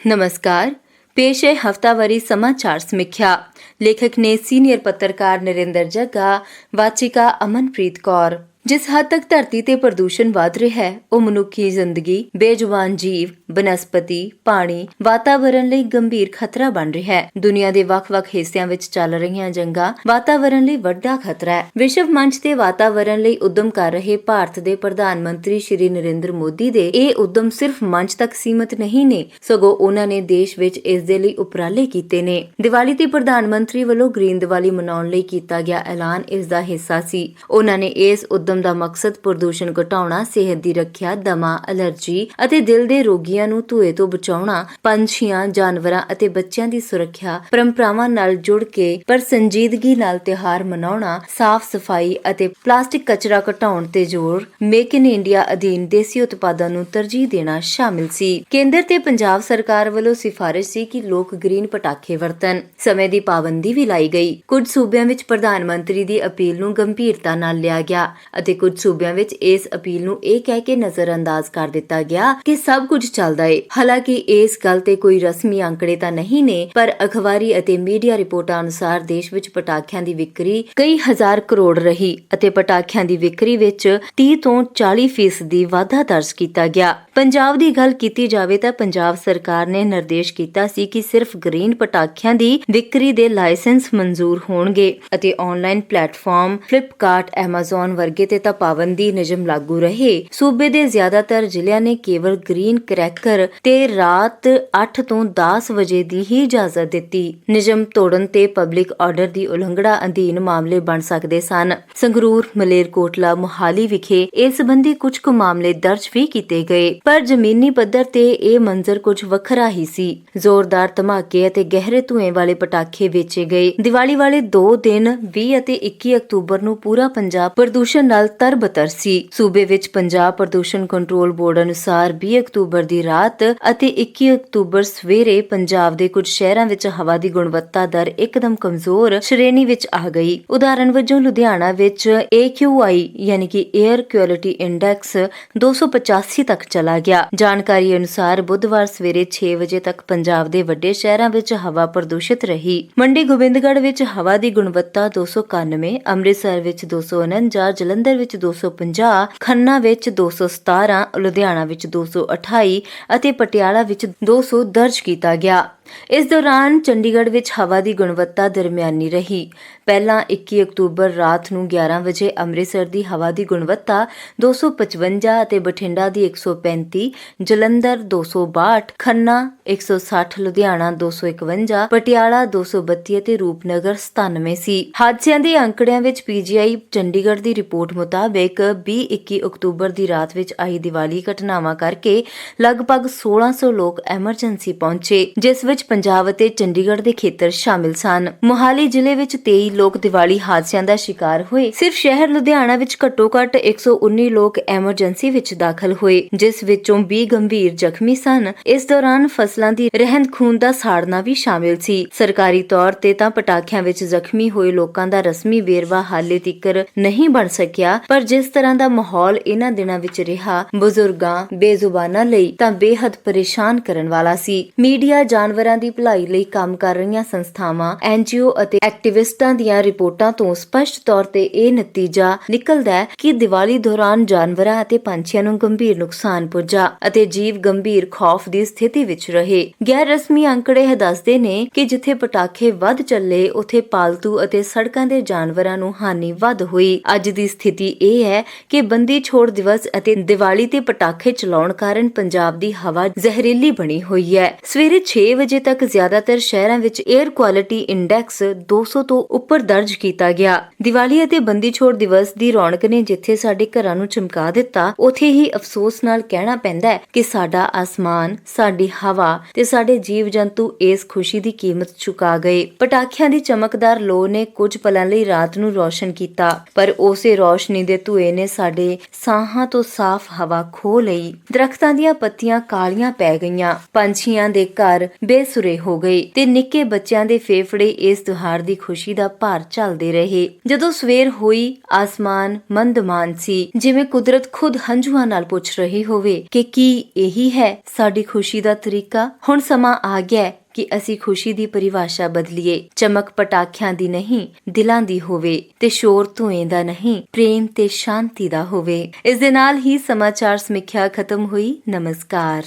ਨਮਸਕਾਰ ਪੇਸ਼ ਹੈ ਹਫਤਾਵਾਰੀ ਸਮਾਚਾਰ ਸਮੀਖਿਆ ਲੇਖਕ ਨੇ ਸੀਨੀਅਰ ਪੱਤਰਕਾਰ ਨਰਿੰਦਰ ਜੱਗਾ ਵਾਚਿਕਾ ਅਮਨਪ੍ਰੀਤ ਕੌਰ ਜਿਸ ਹੱਦ ਤੱਕ ਧਰਤੀ ਤੇ ਪ੍ਰਦੂਸ਼ਣ ਵੱਧ ਰਿਹਾ ਹੈ ਉਹ ਮਨੁੱਖੀ ਜ਼ਿੰਦਗੀ ਬੇਜੁਬਾਨ ਜੀਵ ਬਨਸਪਤੀ, ਪਾਣੀ, ਵਾਤਾਵਰਣ ਲਈ ਗੰਭੀਰ ਖਤਰਾ ਬਣ ਰਿਹਾ ਹੈ। ਦੁਨੀਆ ਦੇ ਵੱਖ-ਵੱਖ ਹਿੱਸਿਆਂ ਵਿੱਚ ਚੱਲ ਰਹੀਆਂ ਜੰਗਾਂ ਵਾਤਾਵਰਣ ਲਈ ਵੱਡਾ ਖਤਰਾ ਹੈ। ਵਿਸ਼ਵ ਮੰਚ ਤੇ ਵਾਤਾਵਰਣ ਲਈ ਉਦਮ ਕਰ ਰਹੇ ਭਾਰਤ ਦੇ ਪ੍ਰਧਾਨ ਮੰਤਰੀ ਸ਼੍ਰੀ ਨਰਿੰਦਰ ਮੋਦੀ ਦੇ ਇਹ ਉਦਮ ਸਿਰਫ ਮੰਚ ਤੱਕ ਸੀਮਿਤ ਨਹੀਂ ਨੇ, ਸਗੋਂ ਉਹਨਾਂ ਨੇ ਦੇਸ਼ ਵਿੱਚ ਇਸ ਦੇ ਲਈ ਉਪਰਾਲੇ ਕੀਤੇ ਨੇ। ਦੀਵਾਲੀ ਤੇ ਪ੍ਰਧਾਨ ਮੰਤਰੀ ਵੱਲੋਂ ਗ੍ਰੀਨ ਦੀਵਾਲੀ ਮਨਾਉਣ ਲਈ ਕੀਤਾ ਗਿਆ ਐਲਾਨ ਇਸ ਦਾ ਹਿੱਸਾ ਸੀ। ਉਹਨਾਂ ਨੇ ਇਸ ਉਦਮ ਦਾ ਮਕਸਦ ਪ੍ਰਦੂਸ਼ਣ ਘਟਾਉਣਾ, ਸਿਹਤ ਦੀ ਰੱਖਿਆ, ਦਮਾ, ਅਲਰਜੀ ਅਤੇ ਦਿਲ ਦੇ ਰੋਗੀਆਂ ਨੂੰ ਧੂਏ ਤੋਂ ਬਚਾਉਣਾ, ਪੰਛੀਆਂ, ਜਾਨਵਰਾਂ ਅਤੇ ਬੱਚਿਆਂ ਦੀ ਸੁਰੱਖਿਆ, ਪਰੰਪਰਾਵਾਂ ਨਾਲ ਜੁੜ ਕੇ ਪਰ ਸੰਜੀਦਗੀ ਨਾਲ ਤਿਉਹਾਰ ਮਨਾਉਣਾ, ਸਾਫ਼ ਸਫ਼ਾਈ ਅਤੇ ਪਲਾਸਟਿਕ ਕਚਰਾ ਘਟਾਉਣ ਤੇ ਜ਼ੋਰ ਮੇਕ ਇਨ ਇੰਡੀਆ ਅਧੀਨ ਦੇਸੀ ਉਤਪਾਦਾਂ ਨੂੰ ਤਰਜੀਹ ਦੇਣਾ ਸ਼ਾਮਿਲ ਸੀ। ਕੇਂਦਰ ਤੇ ਪੰਜਾਬ ਸਰਕਾਰ ਵੱਲੋਂ ਸਿਫਾਰਿਸ਼ ਸੀ ਕਿ ਲੋਕ ਗ੍ਰੀਨ ਪਟਾਕੇ ਵਰਤਣ। ਸਮੇਂ ਦੀ ਪਾਬੰਦੀ ਵੀ ਲਾਈ ਗਈ। ਕੁਝ ਸੂਬਿਆਂ ਵਿੱਚ ਪ੍ਰਧਾਨ ਮੰਤਰੀ ਦੀ ਅਪੀਲ ਨੂੰ ਗੰਭੀਰਤਾ ਨਾਲ ਲਿਆ ਗਿਆ ਅਤੇ ਕੁਝ ਸੂਬਿਆਂ ਵਿੱਚ ਇਸ ਅਪੀਲ ਨੂੰ ਇਹ ਕਹਿ ਕੇ ਨਜ਼ਰਅੰਦਾਜ਼ ਕਰ ਦਿੱਤਾ ਗਿਆ ਕਿ ਸਭ ਕੁਝ ਚੱਲਦਾ ਏ। ਹਾਲਾਂਕਿ ਇਸ ਗੱਲ ਤੇ ਕੋਈ ਰਸਮੀ ਅੰਕੜੇ ਤਾਂ ਨਹੀਂ ਨੇ, ਪਰ ਅਖਬਾਰੀ ਅਤੇ ਮੀਡੀਆ ਰਿਪੋਰਟਾਂ ਅਨੁਸਾਰ ਦੇਸ਼ ਵਿੱਚ ਪਟਾਕਿਆਂ ਦੀ ਵਿਕਰੀ ਕਈ ਹਜ਼ਾਰ ਕਰੋੜ ਰਹੀ ਅਤੇ ਪਟਾਕਿਆਂ ਦੀ ਵਿਕਰੀ ਵਿੱਚ 30 ਤੋਂ 40% ਫੀਸਦੀ ਵਾਧਾ ਦਰਜ ਕੀਤਾ ਗਿਆ। ਪੰਜਾਬ ਦੀ ਗੱਲ ਕੀਤੀ ਜਾਵੇ ਤਾਂ ਪੰਜਾਬ ਸਰਕਾਰ ਨੇ ਨਿਰਦੇਸ਼ ਕੀਤਾ ਸੀ ਕਿ ਸਿਰਫ ਗ੍ਰੀਨ ਪਟਾਕਿਆਂ ਦੀ ਵਿਕਰੀ ਦੇ ਲਾਇਸੈਂਸ ਮਨਜ਼ੂਰ ਹੋਣਗੇ ਅਤੇ ਆਨਲਾਈਨ ਪਲੇਟਫਾਰਮ ਫਲਿੱਪਕਾਰਟ, ਐਮਾਜ਼ਨ ਵਰਗੇ ਤੇ ਤਾਂ ਪਾਬੰਦੀ ਨਿਯਮ ਲਾਗੂ ਰਹੇ। ਸੂਬੇ ਦੇ ਜ਼ਿਆਦਾਤਰ ਜ਼ਿਲ੍ਹਿਆਂ ਨੇ ਕੇਵਲ ਗ੍ਰੀਨ ਕਰੈਕਰ ਤੇ ਰਾਤ 8 ਤੋਂ 10 ਵਜੇ ਦੀ ਹੀ ਇਜਾਜ਼ਤ ਦਿੱਤੀ। ਨਿਯਮ ਤੋੜਨ ਤੇ ਪਬਲਿਕ ਆਰਡਰ ਦੀ ਉਲੰਘਣਾ ਅਧੀਨ ਮਾਮਲੇ ਬਣ ਸਕਦੇ ਸਨ। ਸੰਗਰੂਰ, ਮਲੇਰਕੋਟਲਾ, ਮੁਹਾਲੀ ਵਿਖੇ ਇਸ ਸੰਬੰਧੀ ਕੁਝ ਕੁ ਮਾਮਲੇ ਦਰਜ ਵੀ ਕੀਤੇ ਗਏ। ਪਰ ਜ਼ਮੀਨੀ ਪੱਧਰ ਤੇ ਇਹ ਮੰਜ਼ਰ ਕੁਝ ਵੱਖਰਾ ਹੀ ਸੀ। ਜ਼ੋਰਦਾਰ ਧਮਾਕੇ ਅਤੇ ਗਹਿਰੇ ਧੂਏ ਵਾਲੇ ਪਟਾਕੇ ਵੇਚੇ ਗਏ। ਦੀਵਾਲੀ ਵਾਲੇ 2 ਦਿਨ 20 ਅਤੇ 21 ਅਕਤੂਬਰ ਨੂੰ ਪੂਰਾ ਪੰਜਾਬ ਪ੍ਰਦੂਸ਼ਣ ਨਾਲ ਤਰਬਤਰ ਸੀ। ਸੂਬੇ ਵਿੱਚ ਪੰਜਾਬ ਪ੍ਰਦੂਸ਼ਣ ਕੰਟਰੋਲ ਬੋਰਡ ਅਨੁਸਾਰ 20 ਅਕਤੂਬਰ ਦੀ ਰਾਤ ਅਤੇ 21 ਅਕਤੂਬਰ ਸਵੇਰੇ ਪੰਜਾਬ ਦੇ ਕੁਝ ਸ਼ਹਿਰਾਂ ਵਿੱਚ ਹਵਾ ਦੀ ਗੁਣਵੱਤਾ ਦਰ ਇੱਕਦਮ ਕਮਜ਼ੋਰ ਸ਼੍ਰੇਣੀ ਵਿੱਚ ਆ ਗਈ। ਉਦਾਹਰਨ ਵਜੋਂ ਲੁਧਿਆਣਾ ਵਿੱਚ AQI ਯਾਨੀ ਕਿ 에ਅਰ ਕੁਆਲਿਟੀ ਇੰਡੈਕਸ 285 ਤੱਕ ਚਲਾ ਗਿਆ। ਜਾਣਕਾਰੀ ਅਨੁਸਾਰ ਬੁੱਧਵਾਰ ਸਵੇਰੇ 6 ਵਜੇ ਤੱਕ ਪੰਜਾਬ ਦੇ ਵੱਡੇ ਸ਼ਹਿਰਾਂ ਵਿੱਚ ਹਵਾ ਪ੍ਰਦੂਸ਼ਿਤ ਰਹੀ। ਮੰਡੀ ਗੋਬਿੰਦਗੜ੍ਹ ਵਿੱਚ ਹਵਾ ਦੀ ਗੁਣਵੱਤਾ 291 ਅੰਮ੍ਰਿਤਸਰ ਵਿੱਚ 249 ਜਲੰਧਰ ਵਿੱਚ 250 ਖੰਨਾ ਵਿੱਚ 217 ਲੁਧਿਆਣਾ ਵਿੱਚ 228 ਅਤੇ ਪਟਿਆਲਾ ਵਿੱਚ 200 ਦਰਜ ਕੀਤਾ ਗਿਆ। ਇਸ ਦੌਰਾਨ ਚੰਡੀਗੜ੍ਹ ਵਿੱਚ ਹਵਾ ਦੀ ਗੁਣਵੱਤਾ ਦਰਮਿਆਨੀ ਰਹੀ। ਪਹਿਲਾਂ 21 ਅਕਤੂਬਰ ਰਾਤ ਨੂੰ 11 ਵਜੇ ਅੰਮ੍ਰਿਤਸਰ ਦੀ ਹਵਾ ਦੀ ਗੁਣਵੱਤਾ 255 ਅਤੇ ਬਠਿੰਡਾ ਦੀ 135 ਜਲੰਧਰ 262 ਖੰਨਾ 160 ਲੁਧਿਆਣਾ 251 ਪਟਿਆਲਾ 232 ਅਤੇ ਰੂਪਨਗਰ 97 ਸੀ। ਹਾਦਸਿਆਂ ਦੇ ਅੰਕੜਿਆਂ ਵਿੱਚ ਪੀਜੀਆਈ ਚੰਡੀਗੜ੍ਹ ਦੀ ਰਿਪੋਰਟ ਮੁਤਾਬਕ 20-21 ਅਕਤੂਬਰ ਦੀ ਰਾਤ ਵਿੱਚ ਆਈ ਦੀਵਾਲੀ ਘਟਨਾਵਾਂ ਕਰਕੇ ਲਗਭਗ 1600 ਲੋਕ ਐਮਰਜੈਂਸੀ ਪਹੁੰਚੇ, ਜਿਸ ਵਿੱਚ ਪੰਜਾਬ ਅਤੇ ਚੰਡੀਗੜ੍ਹ ਦੇ ਖੇਤਰ ਸ਼ਾਮਿਲ ਸਨ। ਮੁਹਾਲੀ ਜ਼ਿਲ੍ਹੇ ਵਿੱਚ 23 ਲੋਕ ਦੀਵਾਲੀ ਹਾਦਸਿਆਂ ਦਾ ਸ਼ਿਕਾਰ ਹੋਏ। ਸਿਰਫ ਸ਼ਹਿਰ ਲੁਧਿਆਣਾ ਵਿੱਚ ਘੱਟੋ-ਘੱਟ 119 ਲੋਕ ਐਮਰਜੈਂਸੀ ਵਿੱਚ ਦਾਖਲ ਹੋਏ, ਜਿਸ ਵਿੱਚੋਂ 20 ਗੰਭੀਰ ਜ਼ਖਮੀ ਸਨ। ਇਸ ਦੌਰਾਨ ਫਸਲਾਂ ਦੀ ਰਹਿੰਦ ਖੂਨ ਦਾ ਸਾੜਨਾ ਵੀ ਸ਼ਾਮਿਲ ਸੀ। ਸਰਕਾਰੀ ਤੌਰ ਤੇ ਤਾਂ ਪਟਾਖਿਆਂ ਵਿੱਚ ਜ਼ਖਮੀ ਹੋਏ ਲੋਕਾਂ ਦਾ ਰਸਮੀ ਵੇਰਵਾ ਹਾਲੇ ਤੀਕਰ ਨਹੀਂ ਬਣ ਸਕਿਆ, ਪਰ ਜਿਸ ਤਰ੍ਹਾਂ ਦਾ ਮਾਹੌਲ ਇਹਨਾਂ ਦਿਨਾਂ ਵਿੱਚ ਰਿਹਾ, ਬਜ਼ੁਰਗਾਂ ਬੇਜ਼ੁਬਾਨਾਂ ਲਈ ਤਾਂ ਬੇਹੱਦ ਪਰੇਸ਼ਾਨ ਕਰਨ ਵਾਲਾ ਸੀ। ਮੀਡੀਆ ਜਾਨਵਰਾਂ ਦੀ ਭਲਾਈ ਲਈ ਕੰਮ ਕਰ ਰਹੀਆਂ ਸੰਸਥਾਵਾਂ, ਐਨਜੀਓ ਅਤੇ ਐਕਟਿਵਿਸਟਾਂ ਦੀਆਂ ਰਿਪੋਰਟਾਂ ਤੋਂ ਸਪਸ਼ਟ ਤੌਰ ਤੇ ਇਹ ਨਤੀਜਾ ਨਿਕਲਦਾ ਹੈ ਕਿ ਦੀਵਾਲੀ ਦੌਰਾਨ ਜਾਨਵਰਾਂ ਅਤੇ ਪੰਛੀਆਂ ਨੂੰ ਗੰਭੀਰ ਨੁਕਸਾਨ ਪੁੱਜਾ ਅਤੇ ਜੀਵ ਗੰਭੀਰ ਖੌਫ ਦੀ ਸਥਿਤੀ ਵਿੱਚ ਰਹੇ। ਗੈਰ ਰਸਮੀ ਅੰਕੜੇ ਇਹ ਦੱਸਦੇ ਨੇ ਕਿ ਜਿੱਥੇ ਪਟਾਕੇ ਵੱਧ ਚੱਲੇ, ਉੱਥੇ ਪਾਲਤੂ ਅਤੇ ਸੜਕਾਂ ਦੇ ਜਾਨਵਰਾਂ ਨੂੰ ਹਾਨੀ ਵੱਧ ਹੋਈ। ਅੱਜ ਦੀ ਸਥਿਤੀ ਇਹ ਹੈ ਕਿ ਬੰਦੀ ਛੋੜ ਦਿਵਸ ਅਤੇ ਦੀਵਾਲੀ ਤੇ ਪਟਾਕੇ ਚਲਾਉਣ ਕਾਰਨ ਪੰਜਾਬ ਦੀ ਹਵਾ ਜ਼ਹਿਰੀਲੀ ਬਣੀ ਹੋਈ ਹੈ। ਸਵੇਰੇ 6 ਵਜੇ ਤੱਕ ਜ਼ਿਆਦਾਤਰ ਸ਼ਹਿਰਾਂ ਵਿੱਚ 에ਅਰ ਕੁਆਲਿਟੀ ਇੰਡੈਕਸ 200 ਤੋਂ ਉੱਪਰ ਦਰਜ ਕੀਤਾ ਗਿਆ। ਦੀਵਾਲੀ ਅਤੇ ਬੰਦੀ ਛੋੜ ਦਿਵਸ ਦੀ ਰੌਣਕ ਨੇ ਜਿੱਥੇ ਸਾਡੇ ਘਰਾਂ ਨੂੰ ਚਮਕਾ ਦਿੱਤਾ, ਉਥੇ ਹੀ ਅਫਸੋਸ ਨਾਲ ਕਹਿਣਾ ਪੈਂਦਾ ਹੈ ਕਿ ਸਾਡਾ ਆਸਮਾਨ, ਸਾਡੀ ਹਵਾ ਤੇ ਸਾਡੇ ਜੀਵ ਜੰਤੂ ਇਸ ਖੁਸ਼ੀ ਦੀ ਕੀਮਤ ਚੁਕਾ ਗਏ। ਪਟਾਕਿਆਂ ਦੀ ਚਮਕਦਾਰ ਲੋ ਨੇ ਕੁਝ ਪਲਾਂ ਲਈ ਰਾਤ ਨੂੰ ਰੌਸ਼ਨ ਕੀਤਾ, ਪਰ ਉਸੇ ਰੌਸ਼ਨੀ ਦੇ ਧੂਏ ਨੇ ਸਾਡੇ ਸਾਹਾਂ ਤੋਂ ਸਾਫ਼ ਹਵਾ ਖੋ ਲਈ। ਦਰਖਤਾਂ ਦੀਆਂ ਪੱਤੀਆਂ ਕਾਲੀਆਂ ਪੈ ਗਈਆਂ। ਪੰਛੀਆਂ ਦੇ ਘਰ ਸੁਰੇ ਹੋ ਗਏ ਤੇ ਨਿੱਕੇ ਬੱਚਿਆਂ ਦੇ ਫੇਫੜੇ ਇਸ ਤਿਉਹਾਰ ਦੀ ਖੁਸ਼ੀ ਦਾ ਭਾਰ ਚੱਲਦੇ ਰਹੇ। ਜਦੋਂ ਸਵੇਰ ਹੋਈ, ਆਸਮਾਨ ਮੰਦਮਾਨ ਸੀ। ਜਿਵੇਂ ਕੁਦਰਤ ਖੁਦ ਹੰਝੂਆਂ ਨਾਲ ਪੁੱਛ ਰਹੀ ਹੋਵੇ ਕਿ ਕੀ ਇਹੀ ਹੈ ਸਾਡੀ ਖੁਸ਼ੀ ਦਾ ਤਰੀਕਾ? ਹੁਣ ਸਮਾਂ ਆ ਗਿਆ ਕਿ ਅਸੀਂ ਖੁਸ਼ੀ ਦੀ ਪਰਿਭਾਸ਼ਾ ਬਦਲੀਏ। ਚਮਕ ਪਟਾਖਿਆਂ ਦੀ ਨਹੀਂ, ਦਿਲਾਂ ਦੀ ਹੋਵੇ ਤੇ ਸ਼ੋਰ ਧੂਏ ਦਾ ਨਹੀਂ, ਪ੍ਰੇਮ ਤੇ ਸ਼ਾਂਤੀ ਦਾ ਹੋਵੇ। ਇਸ ਦੇ ਨਾਲ ਹੀ ਸਮਾਚਾਰ ਸਮੀਖਿਆ ਖਤਮ ਹੋਈ। ਨਮਸਕਾਰ।